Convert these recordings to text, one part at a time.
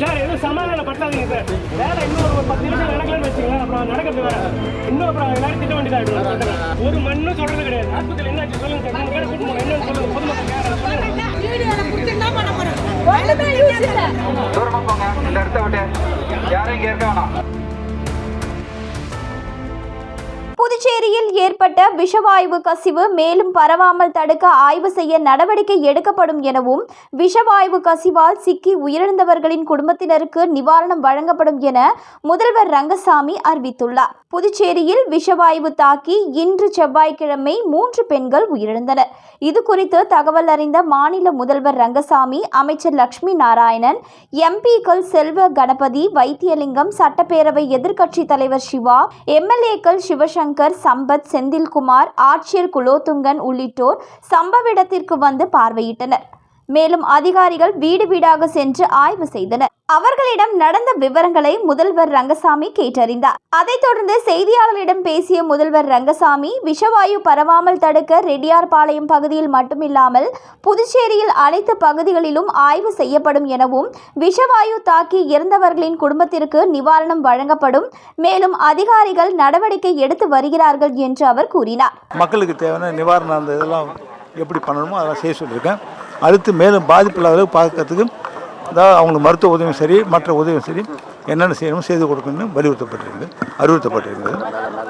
Sir எதுவும் சமாதானம் பட்டாதீங்க sir. வேற இன்னும் ஒரு பத்து நிமிஷம் நடக்கலன்னு வச்சுங்களேன் அப்புறம் நடக்கிறது வேற. இன்னும் அப்புறம் எல்லாரும் திட்ட வேண்டியதாகிடும் ஒரு மண்ணும் சொல்றது கிடையாது. ஆஸ்பத்திரி என்ன ஆச்சு சொல்லுங்க சார். மூணு பேரை கூட்டு போங்க என்னன்னு சொல்லுங்க. பொதுமக்கள் யாரும் சொல்லுங்க. தூரமா போங்க யாரும் இருக்க வேணாம். புதுச்சேரியில் ஏற்பட்ட விஷவாயு கசிவு மேலும் பரவாமல் தடுக்க ஆய்வு செய்ய நடவடிக்கை எடுக்கப்படும் எனவும் விஷவாயு கசிவால் சிக்கி உயிரிழந்தவர்களின் குடும்பத்தினருக்கு நிவாரணம் வழங்கப்படும் என முதல்வர் ரங்கசாமி அறிவித்துள்ளார். புதுச்சேரியில் விஷவாயு தாக்கி இன்று செவ்வாய்க்கிழமை மூன்று பெண்கள் உயிரிழந்தனர். இது குறித்து தகவல் அறிந்த மாநில முதல்வர் ரங்கசாமி அமைச்சர் லட்சுமி நாராயணன் எம்பிக்கள் செல்வ கணபதி வைத்தியலிங்கம் சட்டப்பேரவை எதிர்க்கட்சித் தலைவர் சிவா எம்எல்ஏக்கள் சிவசங்கர் சம்பத் செந்தில்குமார் ஆட்சியர் குலோத்துங்கன் உள்ளிட்டோர் சம்பவ இடத்திற்கு வந்து பார்வையிட்டனர். மேலும் அதிகாரிகள் வீடு வீடாக சென்று ஆய்வு செய்தனர். அவர்களிடம் நடந்த விவரங்களை முதல்வர் ரங்கசாமி கேட்டறிந்தார். அதைத் தொடர்ந்து செய்தியாளர்களிடம் பேசிய முதல்வர் ரங்கசாமி விஷவாயு பரவாமல் தடுக்க ரெட்டியார்பாளையம் பகுதியில் மட்டுமில்லாமல் புதுச்சேரியில் அனைத்து பகுதிகளிலும் ஆய்வு செய்யப்படும் எனவும் விஷவாயு தாக்கி இறந்தவர்களின் குடும்பத்திற்கு நிவாரணம் வழங்கப்படும் மேலும் அதிகாரிகள் நடவடிக்கை எடுத்து வருகிறார்கள் என்று அவர் கூறினார். மக்களுக்கு தேவையான நிவாரணம் அந்த இதெல்லாம் எப்படி பண்ணணுமோ அதெல்லாம் செய்ய சொல்லியிருக்கேன். அடுத்து மேலும் பாதிப்பு இல்லாத அளவுக்கு பார்க்கறதுக்கு அதாவது அவங்களுக்கு மருத்துவ உதவியும் சரி மற்ற உதவியும் சரி என்னென்ன செய்யணுமோ செய்து கொடுக்கணும்னு வலியுறுத்தப்பட்டிருக்குது அறிவுறுத்தப்பட்டிருக்குது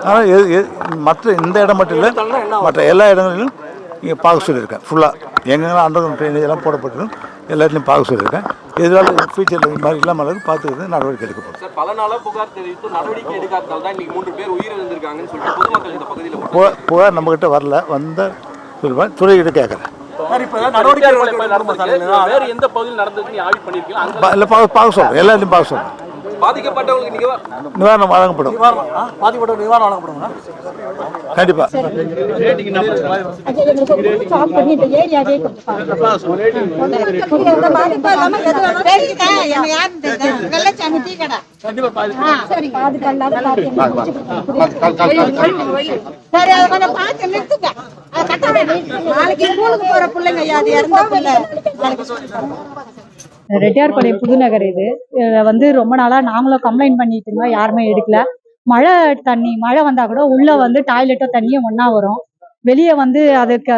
ஆனால் எது மற்ற இந்த இடம் மட்டும் இல்லை மற்ற எல்லா இடங்களிலும் இங்கே பார்க்க சொல்லியிருக்கேன். ஃபுல்லாக எங்கெங்கெல்லாம் அண்டர் ட்ரைனேஜ் எல்லாம் போடப்பட்டிருக்கும் எல்லா இடத்துலையும் பார்க்க சொல்லியிருக்கேன். எதிரால ஃபியூச்சரில் இது மாதிரி இல்லாமல் அளவுக்கு பார்த்துக்கிறது நடவடிக்கை எடுக்கப்படும். பல நாளா புகார் தெரிவித்து நடவடிக்கை எடுக்காததால் தான் இன்னைக்கு மூன்று பேர் உயிரிழந்திருக்காங்கன்னு சொல்லிட்டு பொதுமக்கள் இந்த பகுதியில் புகார் புகார் நம்மக்கிட்ட வரல வந்தால் சொல்லுவேன். துறைகிட்ட கேட்குறேன். வேற எந்த பகுதியில் நடந்ததுன்னு ஆய்வு பண்ணிருக்கீங்க இல்லை பார்க்க சொல்கிறேன் எல்லாத்தையும் பார்க்க சொல்கிறேன் பாதிக்கப்பட்டவங்களுக்கு நீங்க நிவாரணம் வழங்கப்படும் பாதிப்பட்ட நிவாரணம் வழங்கப்படுங்க கண்டிப்பாக ஸ்டாப் நாளைக்கு ஸ்கூலுக்கு போற பிள்ளைங்க அது இறந்த பிள்ளை. ரெட்டியார்பாளையம் புதுநகர் இது. வந்து ரொம்ப நாளா நாங்களும் கம்ப்ளைண்ட் பண்ணிட்டு இருந்தோம் யாருமே எடுக்கல. மழை தண்ணி மழை வந்தா கூட உள்ள வந்து டாய்லெட்டோ தண்ணியும் ஒன்னா வரும். வெளியே வந்து அதுக்கு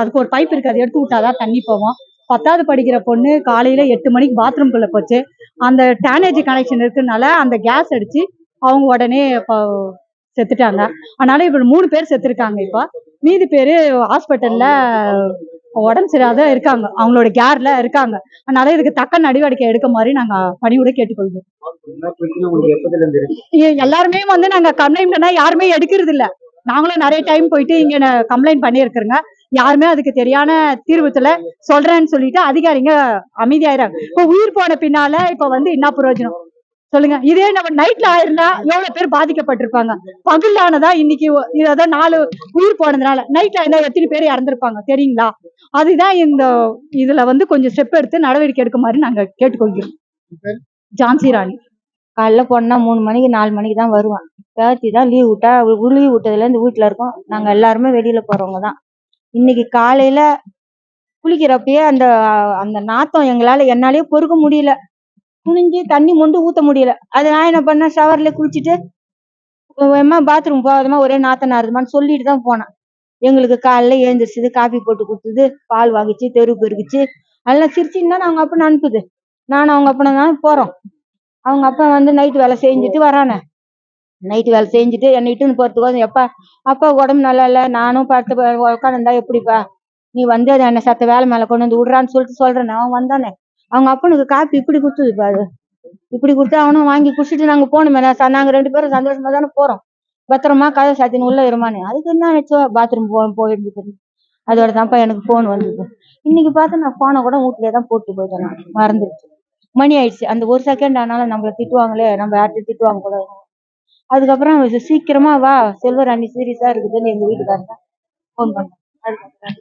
அதுக்கு ஒரு பைப் இருக்கு அதை எடுத்து விட்டாதான் தண்ணி போவோம் பத்தாவது படிக்கிற பொண்ணு காலையில எட்டு மணிக்கு பாத்ரூம்குள்ள போச்சு. அந்த டேனேஜ் கனெக்ஷன் இருக்குனால அந்த கேஸ் அடிச்சு அவங்க உடனே செத்துட்டாங்க. அதனால இப்ப மூணு பேர் செத்துருக்காங்க இப்போ. மீதி பேரு ஹாஸ்பிட்டல்ல உடம்பு சரியாத இருக்காங்க. அவங்களோட கேர்ல இருக்காங்க. அதனால இதுக்கு தக்க நடவடிக்கை எடுக்க மாதிரி நாங்க பணியோட கேட்டுக்கொள்வோம் எல்லாருமே வந்து நாங்க கம்ப்ளைண்ட்னா யாருமே எடுக்கிறது இல்ல. நாங்களும் நிறைய டைம் போயிட்டு இங்க கம்ப்ளைண்ட் பண்ணியிருக்கிறோங்க. யாருமே அதுக்கு தெரியான தீர்வுத்துல சொல்றேன்னு சொல்லிட்டு அதிகாரிங்க அமைதியாயிராங்க இப்ப உயிர் போன பின்னால இப்ப வந்து என்ன பிரயோஜனம்? சொல்லுங்க. இதே நம்ம நைட்ல ஆயிருந்தா எவ்வளவு பேர் பாதிக்கப்பட்டிருப்பாங்க. பகல்லானதா இன்னைக்கு ஒ- அதான் நாலு உயிர் போனதுனால நைட்ல ஆயிருந்தா எத்தனை பேர் இறந்திருப்பாங்க தெரியுங்களா? அதுதான் இந்த இதுல வந்து கொஞ்சம் ஸ்டெப் எடுத்து நடவடிக்கை எடுக்க மாதிரி நாங்க கேட்டுக்கொள்கிறோம். ஜான்சி ராணி. காலைல போனா மூணு மணிக்கு நாலு மணிக்கு தான் வருவான். பேத்தி தான் லீவ் விட்டா லீவ் விட்டதுலேருந்து வீட்டுல இருக்கோம். நாங்க எல்லாருமே வெளியில போறவங்க தான். இன்னைக்கு காலையில குளிக்கிறப்பயே அந்த அந்த நாத்தம் எங்களால என்னாலயே பொறுக்க முடியல. குனிஞ்சு தண்ணி மொண்டு ஊத்த முடியல. அது நான் என்ன பண்ணேன்? ஷவர்ல குளிச்சுட்டு அம்மா பாத்ரூம் போகாதமா ஒரே நாத்தம் நாருதுமான்னு சொல்லிட்டு தான் போனேன். எங்களுக்கு காலைல எழுந்திரிச்சது காஃபி போட்டு கொடுத்தது பால் வாங்கிச்சு தெரு பெருக்குச்சு அதெல்லாம் சிரிச்சின்னு தான் அவங்க அப்பனை அனுப்புது. நானும் அவங்க அப்பனை தான் போறோம். அவங்க அப்பா வந்து நைட்டு வேலை செஞ்சுட்டு வரானே. நைட்டு வேலை செஞ்சுட்டு என்னை இட்டுன்னு போறதுக்கு எப்பா அப்பா உடம்பு நல்லா இல்லை நானும் படுத்து உட்காந்துருந்தா எப்படிப்பா? நீ வந்து அதை என்னை சத்த வேலை மேலே கொண்டு வந்து விடுறான்னு சொல்லிட்டு சொல்றேன். அவன் வந்தானே. அவங்க அப்பனுக்கு காப்பி இப்படி கொடுத்தது பாரு. இப்படி கொடுத்து அவனும் வாங்கி குடிச்சிட்டு நாங்க போனோமே நான் நாங்க ரெண்டு பேரும் சந்தோஷமா தானே போறோம். பத்திரமா கதை சாத்தின்னு உள்ள இருமானே அதுக்கு என்ன நினைச்சோ பாத்ரூம் போ போயிருந்து அதோட தான்ப்பா எனக்கு ஃபோன் வந்தது. இன்னைக்கு பார்த்து நான் ஃபோனை கூட வீட்லயே தான் போட்டு போயிட்டேன் நான். மறந்துடுச்சு மணி ஆயிடுச்சு. அந்த ஒரு செகண்ட் ஆனாலும் நம்மள திட்டுவாங்களே. நம்ம யார்கிட்ட திட்டுவாங்க கூட. அதுக்கப்புறம் சீக்கிரமா வா. செல்வராணி சீரியஸா இருக்குதுன்னு எங்க வீட்டுக்காரங்க ஃபோன் பண்ணேன் அதுக்கப்புறம்